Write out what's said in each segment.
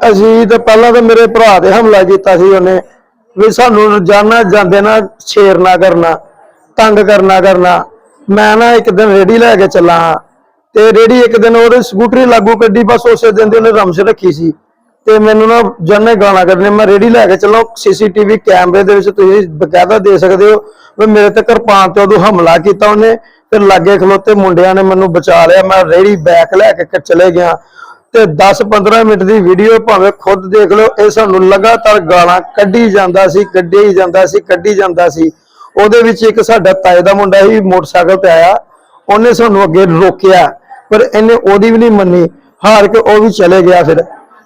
ਅਸੀਂ ਤਾਂ ਪਹਿਲਾਂ ਤਾਂ ਮੇਰੇ ਭਰਾ ਤੇ ਹਮਲਾ ਕੀਤਾ ਸੀ ਉਹਨੇ, ਵੀ ਸਾਨੂੰ ਰੋਜ਼ਾਨਾ ਜਾਂਦੇ ਨਾ ਛੇੜਨਾ ਕਰਨਾ, ਤੰਗ ਕਰਨਾ ਕਰਨਾ। ਮੈਂ ਨਾ ਇੱਕ ਦਿਨ ਰੇੜੀ ਲੈ ਕੇ ਚੱਲਾ ਤੇ ਰੇੜੀ ਇੱਕ ਦਿਨ ਉਹਦੇ ਸਕੂਟਰੀ ਲਾਗੂ ਕੱਢੀ, ਬਸ ਉਸੇ ਦਿਨ ਦੀ ਉਹਨੇ ਰਮਸ ਰੱਖੀ ਸੀ। ਤੇ ਮੈਨੂੰ ਨਾ ਜੰਨੇ ਗਾਣਾ ਕੱਢਣੇ, ਮੈਂ ਰੇੜੀ ਲੈ ਕੇ ਚੱਲਾਂ, ਸੀਸੀਟੀਵੀ ਕੈਮਰੇ ਦੇ ਵਿੱਚ ਤੁਸੀਂ ਬਕਾਇਦਾ ਦੇ ਸਕਦੇ ਹੋ, ਵੀ ਮੇਰੇ ਤੇ ਕਿਰਪਾਨ ਤੇ ਉਦੋਂ ਹਮਲਾ ਕੀਤਾ ਉਹਨੇ। ਫਿਰ ਲਾਗੇ ਖਲੋਤੇ ਮੁੰਡਿਆਂ ਨੇ ਮੈਨੂੰ ਬਚਾ ਲਿਆ, ਮੈਂ ਰੇੜੀ ਬੈਕ ਲੈ ਕੇ ਚਲੇ ਗਿਆ। ਤੇ 10-15 ਮਿੰਟ ਦੀ ਵੀਡੀਓ ਭਾਵੇਂ ਖੁਦ ਦੇਖ ਲਓ, ਇਹ ਸਾਨੂੰ ਲਗਾਤਾਰ ਗਾਲਾਂ ਕੱਢੀ ਜਾਂਦਾ ਸੀ, ਕੱਢੀ ਜਾਂਦਾ ਸੀ, ਕੱਢੀ ਜਾਂਦਾ ਸੀ। ਉਹਦੇ ਵਿੱਚ ਇੱਕ ਸਾਡਾ ਤਾਏ ਦਾ ਮੁੰਡਾ ਸੀ, ਮੋਟਰਸਾਈਕਲ ਤੇ ਆਇਆ। ਉਹਨੇ ਸਾਨੂੰ ਅੱਗੇ ਰੋਕਿਆ, ਪਰ ਇਹਨੇ ਉਹਦੀ ਵੀ ਨਹੀਂ ਮੰਨੀ। ਹਾਰ ਕੇ ਉਹ ਵੀ ਚਲੇ ਗਿਆ ਫਿਰ।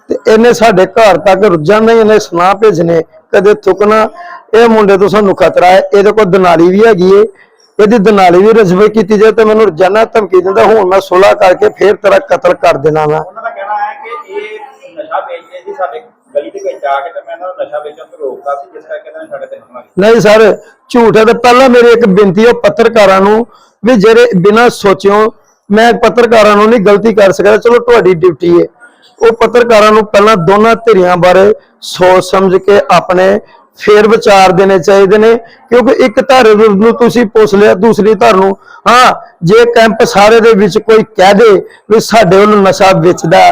ਤੇ ਇਹਨੇ ਸਾਡੇ ਘਰ ਤੱਕ ਰੋਜ਼ਾਨਾ ਹੀ ਇਹਨੇ ਸੁਨਾਹ ਭੇਜਨੇ ਕਦੇ ਥੁਕਣਾ। ਇਹ ਮੁੰਡੇ ਤੋਂ ਸਾਨੂੰ ਖਤਰਾ ਹੈ। ਇਹਦੇ ਕੋਲ ਦਨਾਲੀ ਵੀ ਹੈਗੀ ਏ। ਇਹਦੀ ਦਨਾਲੀ ਵੀ ਰਜਵੇ ਕੀਤੀ ਜਾਏ ਤਾਂ ਮੈਨੂੰ ਰੋਜ਼ਾਨਾ ਧਮਕੀ ਦਿੰਦਾ ਹੁਣ ਮੈਂ ਸੁਲਾਹ ਕਰਕੇ ਫੇਰ ਤੇਰਾ ਕਤਲ ਕਰ ਦੇਣਾ ਵਾ ਉਹਨਾਂ ਦਾ ਕਹਿਣਾ ਹੈ ਕਿ ਇਹ ਨਸ਼ਾ ਵੇਚਦੇ ਸੀ ਸਾਡੇ ਗਲੀ ਦੇ ਵਿੱਚ ਆ ਕੇ ਤੇ ਮੈਂ ਇਹਨਾਂ ਨੂੰ ਨਸ਼ਾ ਵੇਚਣ ਤੋਂ ਰੋਕਦਾ ਸੀ ਜਿਸ ਕਰਕੇ ਇਹਨਾਂ ਨੇ ਸਾਡੇ ਤੇ ਹਮਲਾ ਕੀਤਾ। ਨਹੀਂ ਸਰ ਝੂਠ ਹੈ ਤੇ ਪਹਿਲਾਂ ਮੇਰੀ ਇੱਕ ਬੇਨਤੀ ਹੈ ਪੱਤਰਕਾਰਾਂ ਨੂੰ ਵੀ ਜਿਹੜੇ ਬਿਨਾਂ ਸੋਚਿਓ ਮੈਂ ਪੱਤਰਕਾਰਾਂ ਨੂੰ ਨਹੀਂ ਗਲਤੀ ਕਰ ਸਕਦਾ ਚਲੋ ਤੁਹਾਡੀ ਡਿਊਟੀ ਹੈ। ਉਹ ਪੱਤਰਕਾਰਾਂ ਨੂੰ ਪਹਿਲਾਂ ਦੋਨਾਂ ਧਿਰਾਂ ਬਾਰੇ ਸੋਚ ਸਮਝ ਕੇ ਆਪਣੇ ਫੇਰ ਵਿਚਾਰ ਦੇਣੇ ਚਾਹੀਦੇ ਨੇ, ਕਿਉਂਕਿ ਇੱਕ ਧਿਰ ਨੂੰ ਤੁਸੀਂ ਪੁੱਛ ਲਿਆ, ਦੂਸਰੀ ਧਰ ਨੂੰ, ਹਾਂ, ਜੇ ਕੈਂਪ ਸਾਰੇ ਦੇ ਵਿੱਚ ਕੋਈ ਕਹਿ ਦੇ ਵੀ ਸਾਡੇ ਵੱਲ ਨਸ਼ਾ ਵੇਚਦਾ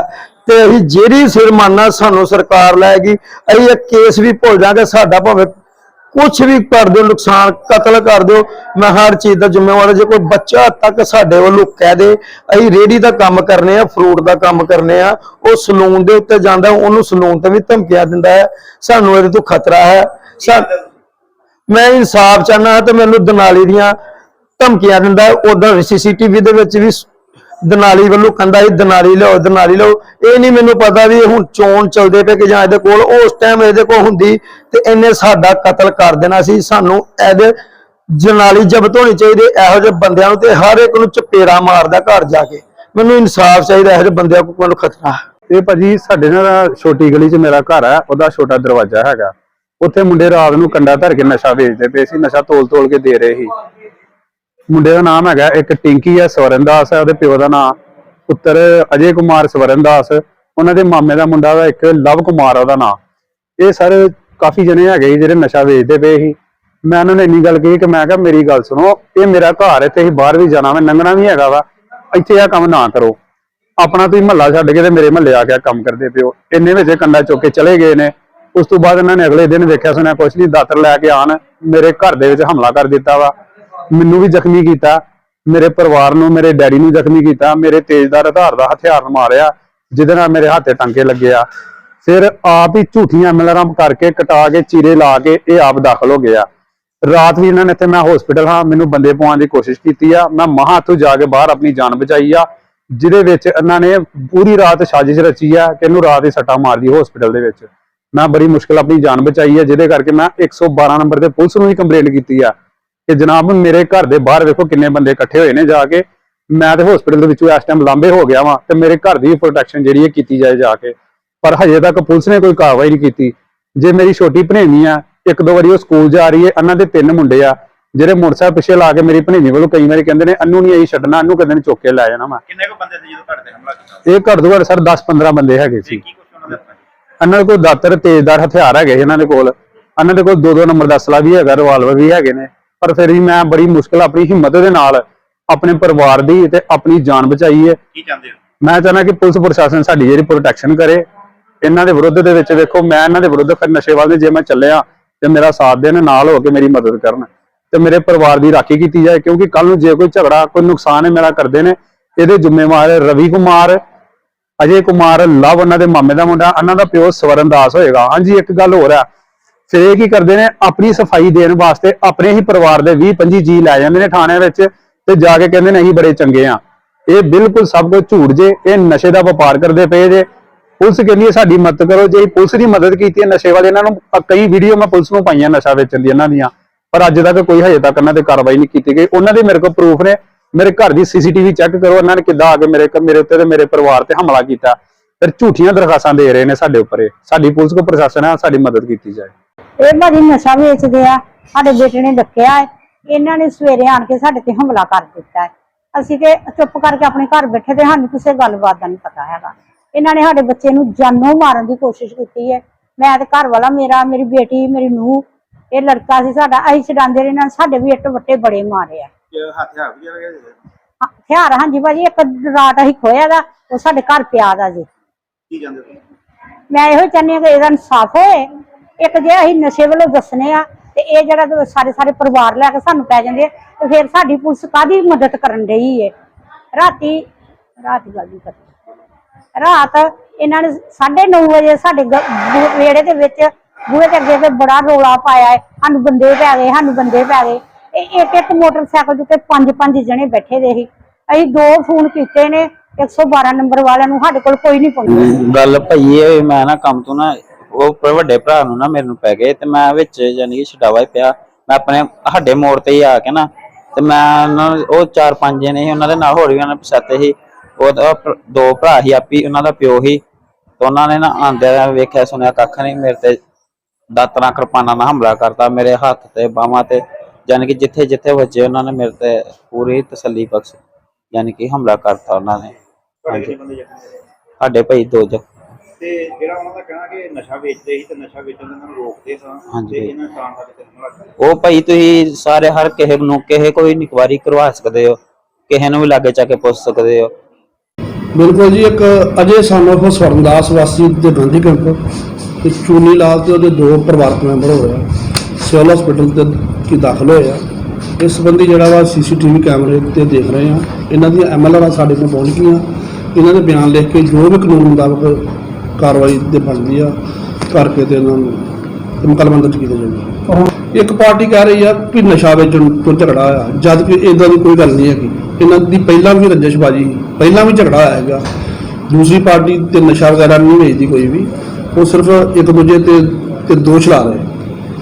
ਤੇ ਅਸੀਂ ਜਿਹੜੀ ਸਿਰਮਾਨਾ ਸਾਨੂੰ ਸਰਕਾਰ ਲਾਏਗੀ, ਅਸੀਂ ਇਹ ਕੇਸ ਵੀ ਭੁੱਲ ਜਾਾਂਗੇ ਸਾਡਾ ਭਾਵੇਂ ਕੁਝ ਵੀ ਕਰ ਦਿਓ, ਨੁਕਸਾਨ, ਕਤਲ ਕਰ ਦਿਓ, ਮੈਂ ਹਰ ਚੀਜ਼ ਦਾ ਜ਼ਿੰਮੇਵਾਰ ਹਾਂ। ਜੇ ਕੋਈ ਬੱਚਾ ਤੱਕ ਸਾਡੇ ਵੱਲੋਂ ਕਹਿ ਦੇ, ਅਸੀਂ ਰੇੜੀ ਦਾ ਕੰਮ ਕਰਨੇ ਆ ਫਰੂਟ ਦਾ ਕੰਮ ਕਰਨੇ ਆ, ਉਹ ਸਲੂਨ ਦੇ ਉੱਤੇ ਜਾਂਦਾ, ਉਹਨੂੰ ਸਲੂਨ ਤੇ ਵੀ ਧਮਕੀਆਂ ਦਿੰਦਾ ਹੈ। ਸਾਨੂੰ ਇਹਦੇ ਤੋਂ ਖਤਰਾ ਹੈ। ਮੈਂ ਇਨਸਾਫ ਚਾਹਨਾ ਹਾਂ ਤੇ ਮੈਨੂੰ ਦਨਾਲੀ ਦੀਆਂ ਧਮਕੀਆਂ ਦਿੰਦਾ ਹੈ। ਉਧਰ ਸੀਸੀਟੀਵੀ ਦੇ ਵਿੱਚ ਵੀ ਦਨਾਲੀ ਵੱਲੋਂ ਕਹਿੰਦਾ ਇਹ ਦਨਾਲੀ ਲਓ ਦਨਾਲੀ ਲਓ ਇਹ ਨਹੀਂ ਮੈਨੂੰ ਪਤਾ ਵੀ ਹੁਣ ਚੋਣ ਚੱਲਦੇ ਪਏ ਕਿ ਜਾਂ ਇਹਦੇ ਕੋਲ ਉਸ ਟਾਈਮ ਇਹਦੇ ਕੋਲ ਹੁੰਦੀ ਤੇ ਇਹਨੇ ਸਾਡਾ ਕਤਲ ਕਰ ਦੇਣਾ ਸੀ। ਸਾਨੂੰ ਇਹਦੇ ਜਨਾਲੀ ਜ਼ਬਤ ਹੋਣੀ ਚਾਹੀਦੀ, ਇਹੋ ਜਿਹੇ ਬੰਦਿਆਂ ਨੂੰ ਤੇ ਹਰ ਇੱਕ ਨੂੰ ਚਪੇੜਾ ਮਾਰਦਾ ਘਰ ਜਾ ਕੇ। ਮੈਨੂੰ ਇਨਸਾਫ ਚਾਹੀਦਾ, ਇਹੋ ਜਿਹੇ ਬੰਦਿਆਂ ਕੋਲ ਮੈਨੂੰ ਖਤਰਾ? ਇਹ ਭਾਜੀ ਸਾਡੇ ਨਾਲ ਛੋਟੀ ਗਲੀ 'ਚ ਮੇਰਾ ਘਰ ਹੈ ਉਹਦਾ ਛੋਟਾ ਦਰਵਾਜ਼ਾ ਹੈਗਾ। ਉੱਥੇ ਮੁੰਡੇ ਰਾਤ ਨੂੰ ਕੰਡਾ ਧਰ ਕੇ ਨਸ਼ਾ ਵੇਚਦੇ ਪਏ ਸੀ, ਨਸ਼ਾ ਤੋਲ ਤੋਲ ਕੇ ਦੇ ਰਹੇ ਸੀ। ਮੁੰਡੇ ਦਾ ਨਾਮ ਹੈਗਾ, ਇੱਕ ਟਿੰਕੀ ਹੈ ਸਵਰਨ ਦਾਸ ਹੈ ਉਹਦੇ ਪਿਓ ਦਾ ਨਾਮ ਪੁੱਤਰ ਅਜੇ ਕੁਮਾਰ ਸਵਰਨ ਦਾਸ ਉਹਨਾਂ ਦੇ ਮਾਮੇ ਦਾ ਮੁੰਡਾ ਦਾ ਇੱਕ ਲਵ ਕੁਮਾਰ ਉਹਦਾ ਨਾਮ ਇਹ ਸਰ ਕਾਫੀ ਜਣੇ ਹੈਗੇ ਜਿਹੜੇ ਨਸ਼ਾ ਵੇਚਦੇ ਪਏ ਸੀ। ਮੈਂ ਉਹਨਾਂ ਨੇ ਇੰਨੀ ਗੱਲ ਕਹੀ ਕਿ ਮੈਂ ਕਿਹਾ, ਮੇਰੀ ਗੱਲ ਸੁਣੋ, ਇਹ ਮੇਰਾ ਘਰ ਹੈ ਤੇ ਅਸੀਂ ਬਾਹਰ ਵੀ ਜਾਣਾ ਮੈਂ ਲੰਘਣਾ ਵੀ ਹੈਗਾ ਵਾ, ਇੱਥੇ ਆ ਕੰਮ ਨਾ ਕਰੋ। ਆਪਣਾ ਤੁਸੀਂ ਮਹੱਲਾ ਛੱਡ ਕੇ ਤੇ ਮੇਰੇ ਮਹੱਲੇ ਆ ਕੇ ਆਹ ਕੰਮ ਕਰਦੇ ਪਿਓ ਇੰਨੇ ਵਿੱਚ ਕੰਡਾ ਚੁੱਕ ਕੇ ਚਲੇ ਗਏ ਨੇ। ਉਸ ਤੋਂ ਬਾਅਦ ਇਹਨਾਂ ਨੇ ਅਗਲੇ ਦਿਨ ਵੇਖਿਆ, ਸੁਣਿਆ ਕੁਛ ਨਹੀਂ, ਦਾਤਰ ਲੈ ਕੇ ਆਣ ਮੇਰੇ ਘਰ ਦੇ ਵਿੱਚ ਹਮਲਾ ਕਰ ਦਿੱਤਾ ਵਾ। ਮੈਨੂੰ ਵੀ ਜ਼ਖਮੀ ਕੀਤਾ, ਮੇਰੇ ਪਰਿਵਾਰ ਨੂੰ, ਮੇਰੇ ਡੈਡੀ ਨੂੰ ਜ਼ਖਮੀ ਕੀਤਾ, ਮੇਰੇ ਤੇਜ਼ਦਾਰ ਆਧਾਰ ਦਾ ਹਥਿਆਰ ਮਾਰਿਆ, ਜਿਹਦੇ ਨਾਲ ਮੇਰੇ ਹੱਥੇ ਟਾਂਕੇ ਲੱਗੇ ਆ। ਫਿਰ ਆਪ ਹੀ ਝੂਠੀਆਂ ਐਮਐਲਆਰਾਂ ਕਰਕੇ ਕਟਾ ਕੇ, ਚੀਰੇ ਲਾ ਕੇ ਇਹ ਆਪ ਦਾਖਲ ਹੋ ਗਿਆ ਰਾਤ ਵੀ ਇਹਨਾਂ ਨੇ ਇੱਥੇ ਮੈਂ ਹਸਪੀਟਲ ਹਾਂ, ਮੈਨੂੰ ਬੰਦੇ ਪਵਾਉਣ ਦੀ ਕੋਸ਼ਿਸ਼ ਕੀਤੀ ਆ। ਮੈਂ ਮਹਾਂ ਹੱਥੋਂ ਜਾ ਕੇ ਬਾਹਰ ਆਪਣੀ ਜਾਨ ਬਚਾਈ ਆ, ਜਿਹਦੇ ਵਿੱਚ ਇਹਨਾਂ ਨੇ ਪੂਰੀ ਰਾਤ ਸਾਜ਼ਿਸ਼ ਰਚੀ ਆ ਕਿ ਇਹਨੂੰ ਰਾਤ ਹੀ ਸੱਟਾ ਮਾਰਦੀ ਹਸਪੀਟਲ ਦੇ ਵਿੱਚ। ਮੈਂ ਬੜੀ ਮੁਸ਼ਕਲ ਆਪਣੀ ਜਾਨ ਬਚਾਈ ਆ, ਜਿਹਦੇ ਕਰਕੇ ਮੈਂ 112 ਨੰਬਰ ਤੇ ਪੁਲਿਸ ਨੂੰ ਹੀ ਕੰਪਲੇਂਟ ਕੀਤੀ ਆ। ਕਿ ਜਨਾਬ ਮੇਰੇ ਘਰ ਦੇ ਬਾਹਰ ਵੇਖੋ ਕਿੰਨੇ ਬੰਦੇ ਇਕੱਠੇ ਹੋਏ ਨੇ ਜਾ ਕੇ। ਮੈਂ ਤੇ ਹਸਪੀਟਲ ਦੇ ਵਿੱਚੋਂ ਇਸ ਟਾਈਮ ਲਾਂਬੇ ਹੋ ਗਿਆ ਵਾਂ ਤੇ ਮੇਰੇ ਘਰ ਦੀ ਪ੍ਰੋਟੈਕਸ਼ਨ ਜਿਹੜੀ ਹੈ ਕੀਤੀ ਜਾਏ ਜਾ ਕੇ। ਪਰ ਹਜੇ ਤੱਕ ਪੁਲਿਸ ਨੇ ਕੋਈ ਕਾਰਵਾਈ ਨਹੀਂ ਕੀਤੀ। ਜੇ ਮੇਰੀ ਛੋਟੀ ਭਣੇਵੀਂ ਆ ਇੱਕ ਦੋ ਵਾਰੀ ਉਹ ਸਕੂਲ ਜਾ ਰਹੀ ਹੈ ਇਹਨਾਂ ਦੇ ਤਿੰਨ ਮੁੰਡੇ ਆ ਜਿਹੜੇ ਮੋਟਰਸਾਈਕਲ ਪਿੱਛੇ ਲਾ ਕੇ ਮੇਰੀ ਭਣੇਵੀਂ ਵੱਲੋਂ ਕਈ ਵਾਰੀ ਕਹਿੰਦੇ ਨੇ ਅੰਨੂ ਨਹੀਂ ਆਈ ਛੱਡਣਾ ਅੰਨੂ ਕਦੇ ਨੇ ਚੁੱਕ ਕੇ ਲੈ ਜਾਣਾ ਮੈਂ। ਕਿੰਨੇ ਕੁ ਬੰਦੇ ਸੀ ਜਦੋਂ ਤੇ ਹਮਲਾ ਕੀਤਾ? ਇਹ ਘੱਟ ਤੋਂ ਘੱਟ ਸਰ 10 15 ਬੰਦੇ ਹੈਗੇ ਸੀ। ਇਹਨਾਂ ਦੇ ਕੋਲ ਦਾਤਰ ਤੇਜ਼ਦਾਰ ਹਥਿਆਰ ਹੈਗੇ ਇਹਨਾਂ ਦੇ ਕੋਲ। ਇਹਨਾਂ ਦੇ ਕੋਲ ਦੋ ਦੋ ਨੰਬਰ ਦਾ ਅਸਲਾ ਵੀ ਹੈਗਾ ਰਿਵਾਲਵਰ ਵੀ ਹੈਗੇ ਨੇ। ਪਰ ਫਿਰ ਵੀ ਮੈਂ ਬੜੀ ਮੁਸ਼ਕਲ ਆਪਣੀ ਹਿੰਮਤ ਦੇ ਨਾਲ ਆਪਣੇ ਪਰਿਵਾਰ ਦੀ ਤੇ ਆਪਣੀ ਜਾਨ ਬਚਾਈ ਹੈ। ਕੀ ਚਾਹੁੰਦੇ ਹੋ? ਮੈਂ ਚਾਹੁੰਦਾ ਕਿ ਪੁਲਿਸ ਪ੍ਰਸ਼ਾਸਨ ਸਾਡੀ ਜਿਹੜੀ ਪ੍ਰੋਟੈਕਸ਼ਨ ਕਰੇ। ਇਹਨਾਂ ਦੇ ਵਿਰੁੱਧ ਦੇ ਵਿੱਚ ਵੇਖੋ ਮੈਂ ਇਹਨਾਂ ਦੇ ਵਿਰੁੱਧ ਫਿਰ ਨਸ਼ੇ ਵੱਲ ਜੇ ਮੈਂ ਚੱਲਿਆ ਤੇ ਮੇਰਾ ਸਾਥ ਦੇਣ ਨਾਲ ਹੋ ਕੇ ਮੇਰੀ ਮਦਦ ਕਰਨ। ਤੇ ਮੇਰੇ ਪਰਿਵਾਰ ਦੀ ਰਾਖੀ ਕੀਤੀ ਜਾਏ ਕਿਉਂਕਿ ਕੱਲ ਨੂੰ ਜੇ ਕੋਈ ਝਗੜਾ ਕੋਈ ਨੁਕਸਾਨ ਹੈ ਮੇਰਾ ਕਰਦੇ ਨੇ ਇਹਦੇ ਜ਼ਿੰਮੇਵਾਰ ਰਵੀ ਕੁਮਾਰ ਅਜੇ ਕੁਮਾਰ ਲਵ ਉਹਨਾਂ ਦੇ ਮਾਮੇ ਦਾ ਮੁੰਡਾ ਇਹਨਾਂ ਦਾ ਪਿਓ ਸਵਰਨਦਾਸ ਹੋਏਗਾ। ਹਾਂਜੀ ਇੱਕ ਗੱਲ ਹੋਰ ਆ ਫਿਰ ਇਹ ਕੀ ਕਰਦੇ ਨੇ, ਆਪਣੀ ਸਫ਼ਾਈ ਦੇਣ ਵਾਸਤੇ ਆਪਣੇ ਹੀ ਪਰਿਵਾਰ ਦੇ 20 25 ਜੀ ਲੈ ਜਾਂਦੇ ਨੇ ਥਾਣਿਆਂ ਵਿੱਚ ਤੇ ਜਾ ਕੇ ਕਹਿੰਦੇ ਨੇ ਅਸੀਂ ਬੜੇ ਚੰਗੇ ਆ। ਇਹ ਬਿਲਕੁਲ ਸਭ ਕੁਝ ਝੂਠ ਜੇ, ਇਹ ਨਸ਼ੇ ਦਾ ਵਪਾਰ ਕਰਦੇ ਪਏ ਜੇ। ਪੁਲਿਸ ਕਹਿੰਦੀ ਹੈ ਸਾਡੀ ਮਦਦ ਕਰੋ, ਜੇ ਪੁਲਿਸ ਦੀ ਮਦਦ ਕੀਤੀ ਹੈ ਨਸ਼ੇ ਵਾਲੇ ਇਹਨਾਂ ਨੂੰ ਕਈ ਵੀਡੀਓ ਮੈਂ ਪੁਲਿਸ ਨੂੰ ਪਾਈਆਂ ਨਸ਼ਾ ਵੇਚਣ ਦੀ ਇਹਨਾਂ ਦੀਆਂ। ਪਰ ਅੱਜ ਤੱਕ ਕੋਈ ਹਜੇ ਤੱਕ ਇਹਨਾਂ ਤੇ ਕਾਰਵਾਈ ਨਹੀਂ ਕੀਤੀ ਗਈ। ਉਹਨਾਂ ਦੇ ਮੇਰੇ ਕੋਲ ਪ੍ਰੂਫ ਨੇ, ਮੇਰੇ ਘਰ ਦੀ ਸੀਸੀਟੀਵੀ ਚੈੱਕ ਕਰੋ, ਇਹਨਾਂ ਨੇ ਕਿੱਦਾਂ ਆ ਕੇ ਮੇਰੇ ਮੇਰੇ ਉੱਤੇ ਤੇ ਮੇਰੇ ਪਰਿਵਾਰ ਤੇ ਹਮਲਾ ਕੀਤਾ। ਫਿਰ ਝੂਠੀਆਂ ਦਰਖਾਸਤਾਂ ਦੇ ਰਹੇ ਨੇ ਸਾਡੇ ਉੱਪਰ ਸਾਡੀ ਪੁਲਿਸ ਕੋ ਪ੍ਰਸ਼ਾਸਨ ਹੈ, ਸਾਡੀ ਮਦਦ ਕੀਤੀ ਜਾਏ। ਇਹ ਭਾਜੀ ਨਸ਼ਾ ਵੇਚਦੇ ਆ ਸਾਡੇ ਬੇਟੇ ਨੇ ਡੱਕਿਆ ਹੈ ਇਹਨਾਂ ਨੇ ਸਵੇਰੇ ਆਣ ਕੇ ਸਾਡੇ ਤੇ ਹਮਲਾ ਕਰ ਦਿੱਤਾ ਹੈ। ਅਸੀਂ ਤੇ ਚੁੱਪ ਕਰਕੇ ਆਪਣੇ ਘਰ ਬੈਠੇ ਤੇ ਸਾਨੂੰ ਕਿਸੇ ਗੱਲਬਾਤ ਦਾ ਨਹੀਂ ਪਤਾ ਹੈਗਾ। ਇਹਨਾਂ ਨੇ ਸਾਡੇ ਬੱਚੇ ਨੂੰ ਜਾਨੋਂ ਮਾਰਨ ਦੀ ਕੋਸ਼ਿਸ਼ ਕੀਤੀ ਹੈ। ਮੈਂ ਤੇ ਘਰ ਵਾਲਾ ਮੇਰਾ ਮੇਰੀ ਬੇਟੀ ਮੇਰੀ ਨੂੰਹ ਇਹ ਲੜਕਾ ਸੀ ਸਾਡਾ ਅਸੀਂ ਛਡਾਉਂਦੇ ਰਹੇ ਇਹਨਾਂ ਨੇ ਸਾਡੇ ਵੀ ਇੱਟ ਵੱਟੇ ਬੜੇ ਮਾਰੇ ਆ। ਹਥਿਆਰ ਵੀ ਹਥਿਆਰ ਹਾਂਜੀ ਭਾਜੀ ਇੱਕ ਰਾਟ ਅਸੀਂ ਖੋਇਆ ਦਾ ਉਹ ਸਾਡੇ ਘਰ ਪਿਆ ਦਾ ਜੀ। ਕੀ ਜਾਂਦੇ ਮੈਂ ਇਹੋ ਚਾਹੁੰਦੀ ਹਾਂ ਕਿ ਇਹਦਾ ਇਨਸਾਫ ਹੋਏ ਇੱਕ ਜੇ ਅਸੀਂ ਨਸ਼ੇ ਵੱਲੋਂ ਦੱਸਨੇ ਆ ਤੇ ਇਹ ਜਿਹੜਾ ਸਾਰੇ ਸਾਰੇ ਪਰਿਵਾਰ ਲੈ ਕੇ ਸਾਨੂੰ ਪੈ ਜਾਂਦੇ ਆ, ਤੇ ਫਿਰ ਸਾਡੀ ਪੁਲਿਸ ਕਾਦੀ ਮਦਦ ਕਰਨ ਡਈ ਏ? ਰਾਤੀ ਰਾਤ ਗੱਲ ਨਹੀਂ ਕਰਦੀ ਰਾਤ ਇਹਨਾਂ ਨੇ 9:30 ਵਜੇ ਸਾਡੇ ਗ- ਵਿਹੜੇ ਦੇ ਵਿੱਚ ਬੂਹੇ ਦੇ ਅੱਗੇ ਤੇ ਬੜਾ ਰੋਲਾ ਪਾਇਆ ਹੈ ਸਾਨੂੰ ਬੰਦੇ ਪੈ ਗਏ ਸਾਨੂੰ ਬੰਦੇ ਪੈ ਗਏ। ਇਹ ਇੱਕ ਇੱਕ ਮੋਟਰਸਾਈਕਲ ਦੇ ਉੱਤੇ ਪੰਜ ਪੰਜ ਜਣੇ ਬੈਠੇ ਦੇ ਸੀ। ਅਸੀਂ ਦੋ ਫੋਨ ਕੀਤੇ ਨੇ 112 ਨੰਬਰ ਵਾਲਿਆਂ ਨੂੰ ਸਾਡੇ ਕੋਲ ਕੋਈ ਨਹੀਂ ਪਹੁੰਚਿਆ। ਗੱਲ ਭਈ ਇਹ ਮੈਂ ਨਾ ਕੰਮ ਤੋਂ ਨਾ ਉਹ ਵੱਡੇ ਭਰਾ ਨੂੰ ਨਾ ਮੇਰੇ ਨੂੰ ਪੈ ਗਏ ਤੇ ਮੈਂ ਵਿੱਚ ਯਾਨੀ ਕਿ ਛਡਾਵਾ ਹੀ ਪਿਆ। ਮੈਂ ਆਪਣੇ ਸਾਡੇ ਮੋੜ ਤੇ ਹੀ ਆ ਕੇ ਨਾ ਤੇ ਮੈਂ ਉਹਨਾਂ ਉਹ ਚਾਰ ਪੰਜ ਜਣੇ ਸੀ ਉਹਨਾਂ ਦੇ ਨਾਲ ਹੋਰ ਵੀ ਉਹਨਾਂ ਪਛਾਤੇ ਸੀ। ਉਹਦਾ ਭ- ਦੋ ਭਰਾ ਸੀ ਆਪੀ ਉਹਨਾਂ ਦਾ ਪਿਓ ਸੀ। ਤੇ ਉਹਨਾਂ ਨੇ ਨਾ ਆਂਦਿਆਂ ਵੇਖਿਆ ਸੁਣਿਆ ਕੱਖ ਨਹੀਂ ਮੇਰੇ ਤੇ ਦਾਤਰਾਂ ਕਿਰਪਾਨਾਂ ਨਾਲ ਹਮਲਾ ਕਰਤਾ ਮੇਰੇ ਹੱਥ ਤੇ ਬਾਹਾਂ ਤੇ ਯਾਨੀ ਕਿ ਜਿੱਥੇ ਜਿੱਥੇ ਵੱਜੇ ਉਹਨਾਂ ਨੇ ਮੇਰੇ ਤੇ ਪੂਰੀ ਤਸੱਲੀ ਬਖਸ਼ ਯਾਨੀ ਕਿ ਹਮਲਾ ਕਰਤਾ ਉਹਨਾਂ ਨੇ। ਜ਼ਖਮੀ? ਸਾਡੇ ਭਈ ਦੋ ਜ ਤੇ ਜਿਹੜਾ ਉਹਨਾਂ ਦਾ ਕਹਿਣਾ ਕਿ ਨਸ਼ਾ ਵੇਚਦੇ ਸੀ ਤੇ ਨਸ਼ਾ ਵੇਚਣ ਤੋਂ ਇਹਨਾਂ ਨੂੰ ਰੋਕਦੇ ਸਾਂ ਹਾਂਜੀ ਤੇ ਭਾਈ। ਇਹਨਾਂ ਤਾਂ ਕਰਕੇ ਤੇ ਹਮਲਾ ਕੀਤਾ ਉਹ ਭਾਈ ਤੁਸੀਂ ਸਾਰੇ ਹਰ ਕਿਸੇ ਨੂੰ ਕਿਸੇ ਕੋਈ ਨਿਕਵਾਰੀ ਕਰਵਾ ਸਕਦੇ ਹੋ। ਕਿਸੇ ਨੂੰ ਵੀ ਲਾਗੇ ਚਾ ਕੇ ਪੁੱਛ ਸਕਦੇ ਹੋ। ਬਿਲਕੁਲ ਜੀ ਇੱਕ ਅਜੇ ਸਾਨੂੰ ਸਵਰਨਦਾਸ ਵਾਸੀ ਦੇ ਗਾਂਧੀ ਕੈਂਪ ਤੇ ਚੂਨੀ ਲਾਲ ਤੇ ਉਹਦੇ ਦੋ ਪਰਿਵਾਰਕ ਮੈਂਬਰ ਹੋ ਰਿਹਾ ਸਿਵਲ ਹਸਪੀਟਲ ਤੇ ਕੀ ਦਾਖਲ ਹੋਏ ਆ। ਇਸ ਸੰਬੰਧੀ ਜਿਹੜਾ ਵਾ ਸੀਸੀਟੀਵੀ ਕੈਮਰੇ ਤੇ ਦੇਖ ਰਹੇ ਆ। ਇਹਨਾਂ ਦੀਆਂ ਐਮਐਲਆਰ ਸਾਡੇ ਕੋਲ ਪਹੁੰਚ ਗਈਆਂ। ਇਹਨਾਂ ਦੇ ਬਿਆਨ ਲਿਖ ਕੇ ਜੋ ਵੀ ਕਾਨੂੰਨ ਮੁਤਾਬਕ ਕਾਰਵਾਈ 'ਤੇ ਬਣਦੀ ਆ, ਕਰਕੇ ਤੇ ਇਹਨਾਂ ਨੂੰ ਤੇ ਮੁਕੱਦਮਾ ਦਰਜ ਕੀਤਾ ਜਾਊਗਾ। ਇੱਕ ਪਾਰਟੀ ਕਹਿ ਰਹੀ ਆ ਕਿ ਨਸ਼ਾ ਵੇਚਣ ਤੋਂ ਝਗੜਾ ਹੋਇਆ ਜਦ ਕਿ ਇਦਾਂ ਦੀ ਕੋਈ ਗੱਲ ਨਹੀਂ ਹੈਗੀ। ਇਹਨਾਂ ਦੀ ਪਹਿਲਾਂ ਵੀ ਰੰਜਿਸ਼ਬਾਜੀ ਪਹਿਲਾਂ ਵੀ ਝਗੜਾ ਹੋਇਆ ਹੈਗਾ। ਦੂਸਰੀ ਪਾਰਟੀ ਤੇ ਨਸ਼ਾ ਵਗੈਰਾ ਨਹੀਂ ਵੇਚਦੀ ਕੋਈ ਵੀ, ਉਹ ਸਿਰਫ ਇੱਕ ਦੂਜੇ ਤੇ ਤੇ ਦੋਸ਼ ਲਾ ਰਹੇ।